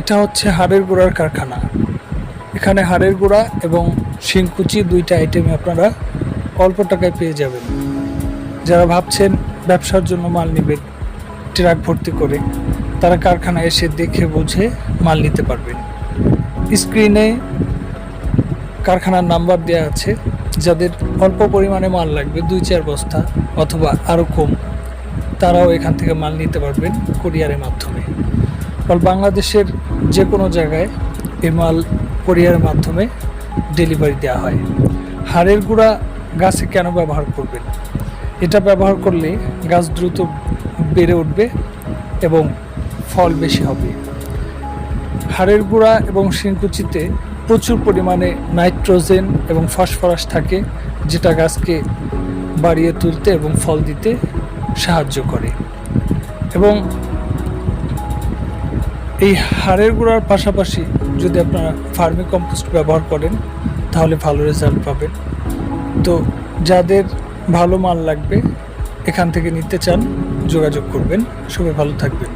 এটা হচ্ছে হাড়ের গুঁড়ার কারখানা। এখানে হাড়ের গুঁড়া এবং শিংকুচি দুইটা আইটেম আপনারা অল্প টাকায় পেয়ে যাবেন। যারা ভাবছেন ব্যবসার জন্য মাল নেবেন ট্রাক ভর্তি করে, তারা কারখানায় এসে দেখে বুঝে মাল নিতে পারবেন। স্ক্রিনে কারখানার নাম্বার দেওয়া আছে, যাদের অল্প পরিমাণে মাল লাগবে, দুই চার বস্তা অথবা আরও কম, তারাও এখান থেকে মাল নিতে পারবেন কুরিয়ারের মাধ্যমে। অল বাংলাদেশের যে কোনো জায়গায় এই মাল কুরিয়ারের মাধ্যমে ডেলিভারি দেওয়া হয়। হাড়ের গুঁড়া গাছে কেন ব্যবহার করবেন? এটা ব্যবহার করলে গাছ দ্রুত বেড়ে উঠবে এবং ফল বেশি হবে। হাড়ের গুঁড়া এবং শিংকুচিতে প্রচুর পরিমাণে নাইট্রোজেন এবং ফসফরাস থাকে, যেটা গাছকে বাড়িয়ে তুলতে এবং ফল দিতে সাহায্য করে। এবং এই হাড়ের গুঁড়ার পাশাপাশি যদি আপনারা ফার্মি কম্পোস্ট ব্যবহার করেন, তাহলে ভালো রেজাল্ট পাবেন। তো যাদের ভালো মাল লাগবে, এখান থেকে নিতে চান, যোগাযোগ করবেন। সবাই ভালো থাকবেন।